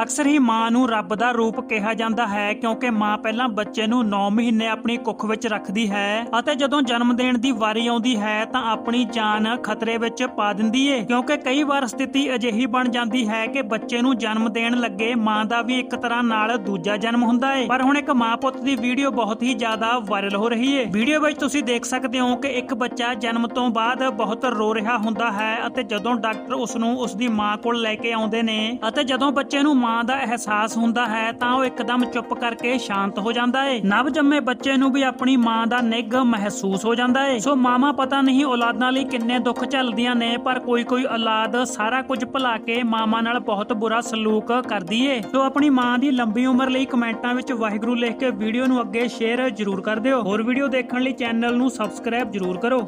ਅਕਸਰ ਹੀ ਮਾਂ ਨੂੰ ਰੱਬ ਦਾ ਰੂਪ ਕਿਹਾ ਜਾਂਦਾ ਹੈ ਕਿਉਂਕਿ ਮਾਂ ਪਹਿਲਾਂ ਬੱਚੇ ਨੂੰ 9 ਮਹੀਨੇ ਆਪਣੀ ਕੁੱਖ ਵਿੱਚ ਰੱਖਦੀ ਹੈ ਅਤੇ ਜਦੋਂ ਜਨਮ ਦੇਣ ਦੀ ਵਾਰੀ ਆਉਂਦੀ ਹੈ ਤਾਂ ਆਪਣੀ ਜਾਨ ਖਤਰੇ ਵਿੱਚ ਪਾ ਦਿੰਦੀ ਏ। ਕਿਉਂਕਿ ਕਈ ਵਾਰ ਸਥਿਤੀ ਅਜਿਹੀ ਬਣ ਜਾਂਦੀ ਹੈ ਕਿ ਬੱਚੇ ਨੂੰ ਜਨਮ ਦੇਣ ਲੱਗੇ ਮਾਂ ਦਾ ਵੀ ਇੱਕ ਤਰ੍ਹਾਂ ਨਾਲ ਦੂਜਾ ਜਨਮ ਹੁੰਦਾ ਏ। ਪਰ ਹੁਣ ਇੱਕ ਮਾਂ ਪੁੱਤ ਦੀ ਵੀਡੀਓ ਬਹੁਤ ਹੀ ਜ਼ਿਆਦਾ ਵਾਇਰਲ ਹੋ ਰਹੀ ਏ। ਵੀਡੀਓ ਵਿੱਚ ਤੁਸੀਂ ਦੇਖ ਸਕਦੇ ਹੋ ਕਿ ਇੱਕ ਬੱਚਾ ਜਨਮ ਤੋਂ ਬਾਅਦ ਬਹੁਤ ਰੋ ਰਿਹਾ ਹੁੰਦਾ ਹੈ ਅਤੇ ਜਦੋਂ ਡਾਕਟਰ ਉਸ ਨੂੰ ਉਸ ਦੀ ਮਾਂ ਕੋਲ ਲੈ ਕੇ ਆਉਂਦੇ ਨੇ ਅਤੇ ਜਦੋਂ ਬੱਚੇ ਨੂੰ ਮਾਂ ਦਾ ਅਹਿਸਾਸ ਹੁੰਦਾ ਹੈ ਤਾਂ ਉਹ ਇੱਕਦਮ ਚੁੱਪ ਕਰਕੇ ਸ਼ਾਂਤ ਹੋ ਜਾਂਦਾ ਏ। ਨਵ ਜੰਮੇ ਬੱਚੇ ਨੂੰ ਵੀ ਆਪਣੀ ਮਾਂ ਦਾ ਨਿੱਘ ਮਹਿਸੂਸ ਹੋ ਜਾਂਦਾ ਏ। ਸੋ ਮਾਮਾ ਪਤਾ ਨਹੀਂ ਔਲਾਦਾਂ ਲਈ ਕਿੰਨੇ ਦੁੱਖ ਝੱਲਦੀਆਂ ਨੇ, ਪਰ ਕੋਈ ਕੋਈ ਔਲਾਦ ਸਾਰਾ ਕੁਝ ਭੁਲਾ ਕੇ ਮਾਮਾ ਨਾਲ ਬਹੁਤ ਬੁਰਾ ਸਲੂਕ ਕਰਦੀ ਏ। ਸੋ ਆਪਣੀ ਮਾਂ ਦੀ ਲੰਬੀ ਉਮਰ ਲਈ ਕਮੈਂਟਾਂ ਵਿੱਚ ਵਾਹਿਗੁਰੂ ਲਿਖ ਕੇ ਵੀਡੀਓ ਨੂੰ ਅੱਗੇ ਸ਼ੇਅਰ ਜ਼ਰੂਰ ਕਰ ਦਿਓ। ਹੋਰ ਵੀਡੀਓ ਦੇਖਣ ਲਈ ਚੈਨਲ ਨੂੰ ਸਬਸਕ੍ਰਾਈਬ ਜ਼ਰੂਰ ਕਰੋ।